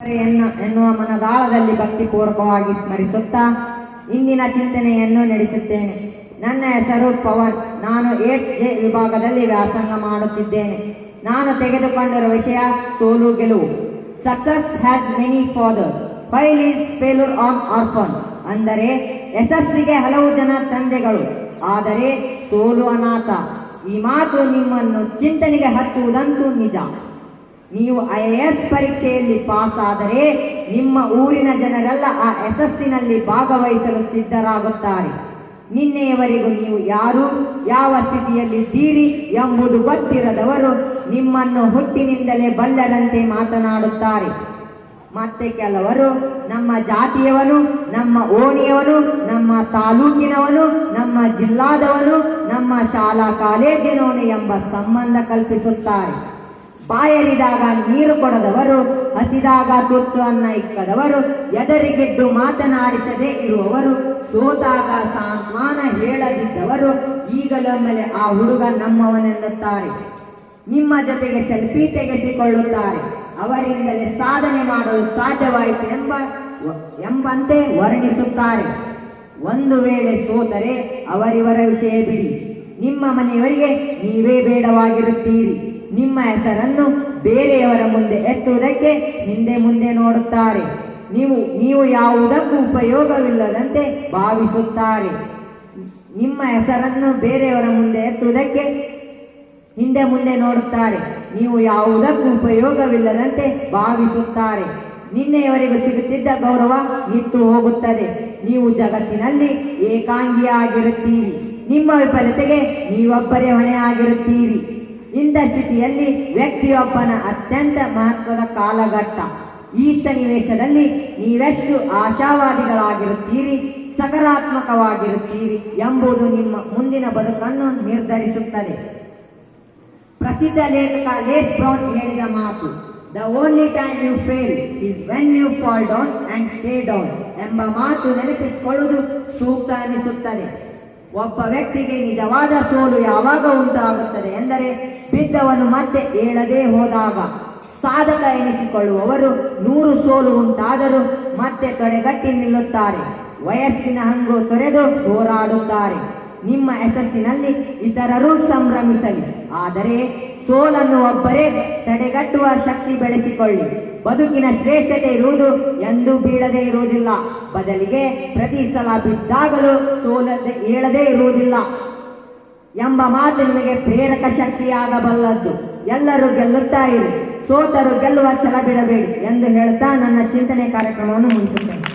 ಎನ್ನ, ಎನ್ನುವ ಮನದಾಳದಲ್ಲಿ ಭಕ್ತಿಪೂರ್ವಕವಾಗಿ ಸ್ಮರಿಸುತ್ತಾ ಇಂದಿನ ಚಿಂತನೆಯನ್ನು ನಡೆಸುತ್ತೇನೆ. ನನ್ನ ಹೆಸರು ಪವನ್. ನಾನು ಏಟ್ ಜೆ ವಿಭಾಗದಲ್ಲಿ ವ್ಯಾಸಂಗ ಮಾಡುತ್ತಿದ್ದೇನೆ. ನಾನು ತೆಗೆದುಕೊಂಡಿರುವ ವಿಷಯ ಸೋಲು ಗೆಲುವು. Success has many father fail is failure an orphan ಅಂದರೆ ಯಶಸ್ಸಿಗೆ ಹಲವು ಜನ ತಂದೆಗಳು. ಆದರೆ ಸೋಲು ಅನಾಥ. ಈ ಮಾತು ನಿಮ್ಮನ್ನು ಚಿಂತನೆಗೆ ಹತ್ತುವುದಂತೂ ನಿಜ. ನೀವು ಐ ಎ ಎಸ್ ಪರೀಕ್ಷೆಯಲ್ಲಿ ಪಾಸ್ ಆದರೆ ನಿಮ್ಮ ಊರಿನ ಜನರೆಲ್ಲ ಆ ಯಶಸ್ಸಿನಲ್ಲಿ ಭಾಗವಹಿಸಲು ಸಿದ್ಧರಾಗುತ್ತಾರೆ. ನಿನ್ನೆಯವರೆಗೂ ನೀವು ಯಾರು, ಯಾವ ಸ್ಥಿತಿಯಲ್ಲಿದ್ದೀರಿ ಎಂಬುದು ಗೊತ್ತಿರದವರು ನಿಮ್ಮನ್ನು ಹುಟ್ಟಿನಿಂದಲೇ ಬಲ್ಲರಂತೆ ಮಾತನಾಡುತ್ತಾರೆ. ಮತ್ತೆ ಕೆಲವರು ನಮ್ಮ ಜಾತಿಯವನು, ನಮ್ಮ ಓಣಿಯವನು, ನಮ್ಮ ತಾಲೂಕಿನವನು, ನಮ್ಮ ಜಿಲ್ಲಾದವನು, ನಮ್ಮ ಶಾಲಾ ಕಾಲೇಜಿನವನು ಎಂಬ ಸಂಬಂಧ ಕಲ್ಪಿಸುತ್ತಾರೆ. ಬಾಯರಿದಾಗ ನೀರು ಕೊಡದವರು, ಹಸಿದಾಗ ತುತ್ತು ಅನ್ನ ಇಕ್ಕದವರು, ಎದರಿಗೆದ್ದು ಮಾತನಾಡಿಸದೇ ಇರುವವರು, ಸೋತಾಗ ಸಾಂತ್ವಾನ ಹೇಳದಿದ್ದವರು ಈಗಲೊಮ್ಮೆಲೆ ಆ ಹುಡುಗ ನಮ್ಮವನೆನ್ನುತ್ತಾರೆ. ನಿಮ್ಮ ಜೊತೆಗೆ ಸೆಲ್ಫಿ ತೆಗೆಸಿಕೊಳ್ಳುತ್ತಾರೆ. ಅವರಿಂದಲೇ ಸಾಧನೆ ಮಾಡಲು ಸಾಧ್ಯವಾಯಿತು ಎಂಬ, ಎಂಬಂತೆ ವರ್ಣಿಸುತ್ತಾರೆ. ಒಂದು ವೇಳೆ ಸೋತರೆ ಅವರಿವರ ವಿಷಯ ಬಿಡಿ. ನಿಮ್ಮ ಮನೆಯವರಿಗೆ ನೀವೇ ಬೇಡವಾಗಿರುತ್ತೀರಿ. ನಿಮ್ಮ ಹೆಸರನ್ನು ಬೇರೆಯವರ ಮುಂದೆ ಎತ್ತುವುದಕ್ಕೆ ಹಿಂದೆ ಮುಂದೆ ನೋಡುತ್ತಾರೆ. ನೀವು ನೀವು ಯಾವುದಕ್ಕೂ ಉಪಯೋಗವಿಲ್ಲದಂತೆ ಭಾವಿಸುತ್ತಾರೆ. ನಿಮ್ಮ ಹೆಸರನ್ನು ಬೇರೆಯವರ ಮುಂದೆ ಎತ್ತುವುದಕ್ಕೆ ಹಿಂದೆ ಮುಂದೆ ನೋಡುತ್ತಾರೆ. ನೀವು ಯಾವುದಕ್ಕೂ ಉಪಯೋಗವಿಲ್ಲದಂತೆ ಭಾವಿಸುತ್ತಾರೆ. ನಿನ್ನೆಯವರೆಗೂ ಸಿಗುತ್ತಿದ್ದ ಗೌರವ ನಿಂತು ಹೋಗುತ್ತದೆ. ನೀವು ಜಗತ್ತಿನಲ್ಲಿ ಏಕಾಂಗಿಯಾಗಿರುತ್ತೀರಿ. ನಿಮ್ಮ ವಿಫಲತೆಗೆ ನೀವೊಬ್ಬರೇ ಹೊಣೆಯಾಗಿರುತ್ತೀರಿ. ಇಂಥ ಸ್ಥಿತಿಯಲ್ಲಿ ವ್ಯಕ್ತಿಯೊಬ್ಬನ ಅತ್ಯಂತ ಮಹತ್ವದ ಕಾಲಘಟ್ಟ. ಈ ಸನ್ನಿವೇಶದಲ್ಲಿ ನೀವೆಷ್ಟು ಆಶಾವಾದಿಗಳಾಗಿರುತ್ತೀರಿ, ಸಕಾರಾತ್ಮಕವಾಗಿರುತ್ತೀರಿ ಎಂಬುದು ನಿಮ್ಮ ಮುಂದಿನ ಬದುಕನ್ನು ನಿರ್ಧರಿಸುತ್ತದೆ. ಪ್ರಸಿದ್ಧ ಲೇಖಕ ಲೇಸ್ ಬ್ರೌನ್ ಹೇಳಿದ ಮಾತು the only time you fail is when you fall down and stay down ಎಂಬ ಮಾತು ನೆನಪಿಸಿಕೊಳ್ಳುವುದು ಸೂಕ್ತ ಅನಿಸುತ್ತದೆ. ಒಬ್ಬ ವ್ಯಕ್ತಿಗೆ ನಿಜವಾದ ಸೋಲು ಯಾವಾಗ ಉಂಟಾಗುತ್ತದೆ ಎಂದರೆ ಬಿದ್ದವನು ಮತ್ತೆ ಏಳದೇ ಹೋದಾಗ. ಸಾಧಕ ಎನಿಸಿಕೊಳ್ಳುವವರು ನೂರು ಸೋಲು ಉಂಟಾದರೂ ಮತ್ತೆ ತಡೆಗಟ್ಟಿ ನಿಲ್ಲುತ್ತಾರೆ. ವಯಸ್ಸಿನ ಹಂಗು ತೊರೆದು ಹೋರಾಡುತ್ತಾರೆ. ನಿಮ್ಮ ಯಶಸ್ಸಿನಲ್ಲಿ ಇತರರೂ ಸಂಭ್ರಮಿಸಲಿ. ಆದರೆ ಸೋಲನ್ನು ಒಬ್ಬರೇ ತಡೆಗಟ್ಟುವ ಶಕ್ತಿ ಬೆಳೆಸಿಕೊಳ್ಳಿ. ಬದುಕಿನ ಶ್ರೇಷ್ಠತೆ ಇರುವುದು ಎಂದೂ ಬೀಳದೇ ಇರುವುದಿಲ್ಲ. ಬದಲಿಗೆ ಪ್ರತಿ ಸಲ ಬಿದ್ದಾಗಲೂ ಸೋಲದೆ ಏಳದೇ ಇರುವುದಿಲ್ಲ ಎಂಬ ಮಾತು ನಿಮಗೆ ಪ್ರೇರಕ ಶಕ್ತಿಯಾಗಬಲ್ಲದ್ದು. ಎಲ್ಲರೂ ಗೆಲ್ಲುತ್ತಾ ಇರಿ. ಸೋತರು ಗೆಲ್ಲುವ ಛಲ ಬಿಡಬೇಡಿ ಎಂದು ಹೇಳುತ್ತಾ ನನ್ನ ಚಿಂತನೆ ಕಾರ್ಯಕ್ರಮವನ್ನು ಮುಗಿಸುತ್ತೇನೆ.